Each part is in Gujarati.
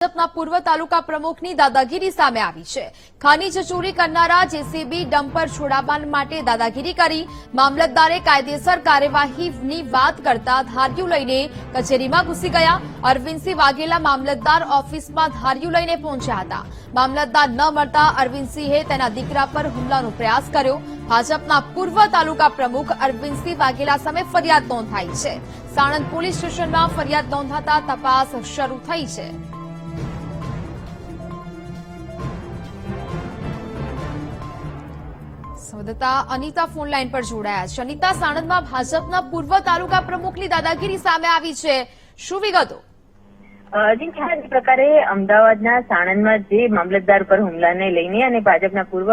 ભાજપના પૂર્વ તાલુકા પ્રમુખની દાદાગીરી સામે આવી છે. ખનીજ ચોરી કરનારા જેસીબી ડમ્પર છોડાવવા માટે દાદાગીરી કરી. મામલતદારે કાયદેસર કાર્યવાહીની વાત કરતા ધાર્યું લઈને કચેરીમાં ઘૂસી ગયા. અરવિંદસિંહ વાઘેલા મામલતદાર ઓફિસમાં ધાર્યું લઈને પહોંચ્યા હતા. મામલતદાર ન મળતા અરવિંદસિંહે તેના દીકરા પર હુમલાનો પ્રયાસ કર્યો. ભાજપના પૂર્વ તાલુકા પ્રમુખ અરવિંદસિંહ વાઘેલા સામે ફરિયાદ નોંધાઈ છે. સાણંદ પોલીસ સ્ટેશનમાં ફરિયાદ નોંધાતા તપાસ શરૂ થઈ છે. સંવાદદાતા અનિતા ફોન લાઈન પર જોડાયા છે. અનિતા, સાણંદમાં ભાજપના પૂર્વ તાલુકા પ્રમુખની દાદાગીરી સામે આવી છે. શું વિગતો? જી પ્રકારે અમદાવાદના સાણંદમાં જે મામલતદાર પર હુમલાને લઈને અને ભાજપના પૂર્વ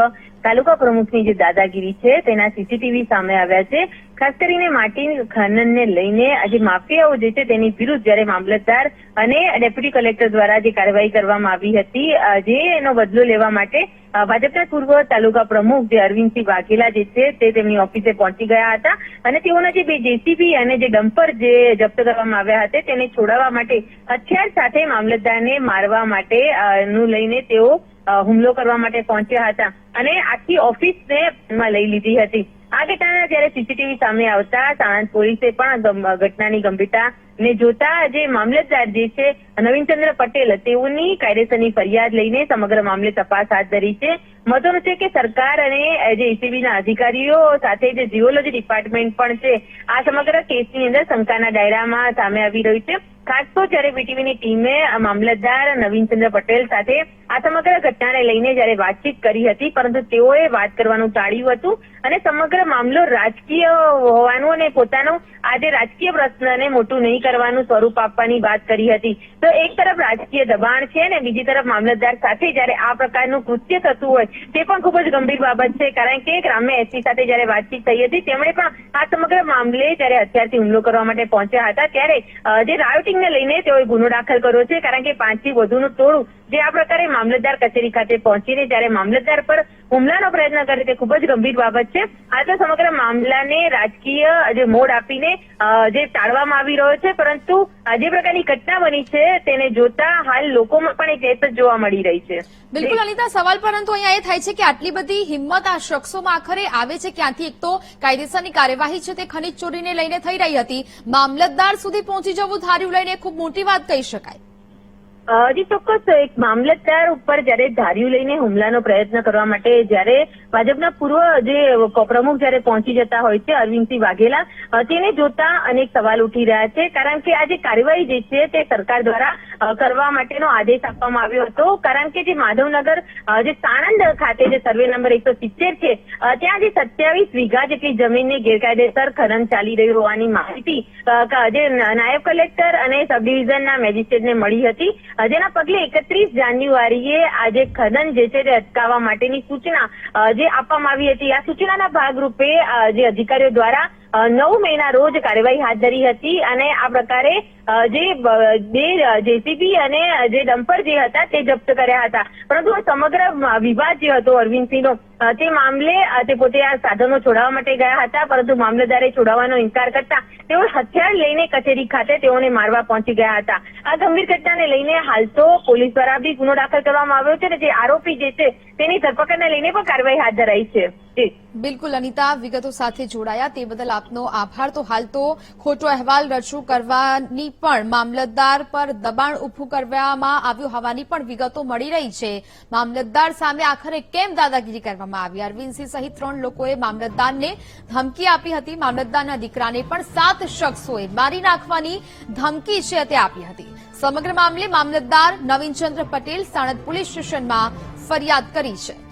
તાલુકા પ્રમુખની જે દાદાગીરી છે, તેના સીસીટીવી સામે આવ્યા છે. ખાસ કરીને માટી ખનનને લઈને આજે માફિયાઓ જે છે તેની વિરુદ્ધ જ્યારે મામલતદાર અને ડેપ્યુટી કલેક્ટર દ્વારા જે કાર્યવાહી કરવામાં આવી હતી જે એનો બદલો લેવા માટે ભાજપના પૂર્વ તાલુકા પ્રમુખ જે અરવિંદસિંહ વાઘેલા જે છે તે તેમની ઓફિસે પહોંચી ગયા હતા અને તેઓના જે બે જેસીબી અને જે ડમ્પર જે જપ્ત કરવામાં આવ્યા હતા તેને છોડાવવા માટે હથિયાર સાથે મામલતદારને મારવા માટે નું લઈને તેઓ હુમલો કરવા માટે પહોંચ્યા હતા અને આખી ઓફિસને લઈ લીધી હતી. આ ઘટનાના જયારે સીસીટીવી સામે આવતા સાણંદ પોલીસે પણ ઘટનાની ગંભીરતા ને જોતા જે મામલતદાર જે છે, નવીનચંદ્ર પટેલ, તેઓની કાયદેસરની ફરિયાદ લઈને સમગ્ર મામલે તપાસ હાથ ધરી છે. મહત્વનું છે કે સરકાર અને જે એસીબીના અધિકારીઓ સાથે જે જીઓલોજી ડિપાર્ટમેન્ટ પણ છે, આ સમગ્ર કેસની અંદર શંકાના દાયરામાં સામે આવી રહ્યું છે. ખાસ તો જ્યારે બીટીવીની ટીમે મામલતદાર નવીનચંદ્ર પટેલ સાથે આ સમગ્ર ઘટનાને લઈને જ્યારે વાતચીત કરી હતી, પરંતુ તેઓએ વાત કરવાનું ટાળ્યું હતું અને સમગ્ર મામલો રાજકીય હોવાનું અને પોતાનો આજે રાજકીય પ્રશ્નને મોટું નહીં કરવાનું સ્વરૂપ આપવાની વાત કરી હતી. તો એક તરફ રાજકીય દબાણ છે અને બીજી તરફ મામલતદાર સાથે જ્યારે આ પ્રકારનું કૃત્ય થતું હોય, તે પણ ખૂબ જ ગંભીર બાબત છે. કારણ કે ગ્રામ્ય એસપી સાથે જ્યારે વાતચીત થઈ હતી, તેમણે પણ આ સમગ્ર મામલે જ્યારે હથિયારથી હુમલો કરવા માટે પહોંચ્યા હતા, ત્યારે જે રાયોટિંગને લઈને તેઓએ ગુનો દાખલ કર્યો છે. કારણ કે પાંચથી વધુનું ટોળું જે આ પ્રકારે મામલતદાર કચેરી ખાતે પહોંચીને ત્યારે મામલતદાર પર હુમલાનો પ્રયત્ન કરે તે ખૂબ જ ગંભીર બાબત છે. આ તો સમગ્ર મામલાને રાજકીય જે મોડ આપીને જે ટાળવામાં આવી રહ્યો છે, પરંતુ જે પ્રકારની ઘટના બની છે, તેને જોતા હાલ લોકોમાં પણ એક એસ જોવા મળી રહી છે. બિલકુલ અનિતા, સવાલ પરંતુ અહીંયા એ થાય છે કે આટલી બધી હિંમત આ શખ્સોમાં આખરે આવે છે ક્યાંથી? એક તો કાયદેસરની કાર્યવાહી છે, તે ખનીજ ચોરીને લઈને થઈ રહી હતી. મામલતદાર સુધી પહોંચી જવું ધાર્યું લઈને ખૂબ મોટી વાત કહી શકાય. અ, જી ચોક્કસ એક મામલતદાર ઉપર જયારે ધાર્યું લઈને હુમલાનો પ્રયત્ન કરવા માટે જ્યારે ભાજપના પૂર્વ જે પ્રમુખ જયારે પહોંચી જતા હોય છે અરવિંદસિંહ વાઘેલા તેને જોતા અનેક સવાલ ઉઠી રહ્યા છે. કારણ કે આ જે કાર્યવાહી જે છે તે સરકાર દ્વારા કરવા માટેનો આદેશ આપવામાં આવ્યો હતો. કારણ કે જે માધવનગર જે સાણંદ ખાતે જે સર્વે નંબર એકસો સિત્તેર છે ત્યાં જે સત્યાવીસ વીઘા જેટલી જમીનની ગેરકાયદેસર ખનન ચાલી રહ્યું હોવાની માહિતી જે નાયબ કલેક્ટર અને સબ ડિવિઝનના મેજિસ્ટ્રેટને મળી હતી. જેના પગલે એકત્રીસ જાન્યુઆરીએ આજે ખનન જે છે તે અટકાવવા માટેની સૂચના જે આપવામાં આવી હતી. આ સૂચનાના ભાગરૂપે જે અધિકારીઓ દ્વારા નવ મેના રોજ કાર્યવાહી હાથ ધરી હતી અને આ પ્રકારે જે બે જેસીબી અને જે ડમ્પર જે હતા તે જપ્ત કર્યા હતા. પરંતુ સમગ્ર વિવાદ જે હતો અરવિંદસિંહનો તે મામલે તે પોતે આ સાધનો છોડાવવા માટે ગયા હતા, પરંતુ મામલતદારે છોડાવવાનો ઇનકાર કરતા તેઓ હથિયાર લઈને કચેરી ખાતે તેઓને મારવા પહોંચી ગયા હતા. આ ગંભીર ઘટનાને લઈને હાલ તો પોલીસ દ્વારા બી ગુનો દાખલ કરવામાં આવ્યો છે અને જે આરોપી જે છે, તેની ધરપકડને લઈને પણ કાર્યવાહી હાથ ધરાઈ છે. બિલકુલ, અનિતા, વિગતો સાથે જોડાયા. તે બદલ આપનો આભાર. તો હાલ તો ખોટો અહેવાલ રજૂ કરવાની પણ મામલતદાર પર દબાણ ઉભું કરવામાં આવ્યું હોવાની પણ વિગતો મળી રહી છે. મામલતદાર સામે આખરે કેમ દાદાગીરી કરવામાં આવી. અરવિંદસિંહ સહિત ત્રણ લોકોએ મામલતદારને ધમકી આપી હતી. મામલતદારના દીકરાને પણ સાત શખ્સોએ મારી નાખવાની ધમકી છે તે આપી હતી. સમગ્ર મામલે મામલતદાર નવીનચંદ્ર પટેલ સાણંદ પોલીસ સ્ટેશનમાં ફરિયાદ કરી છે.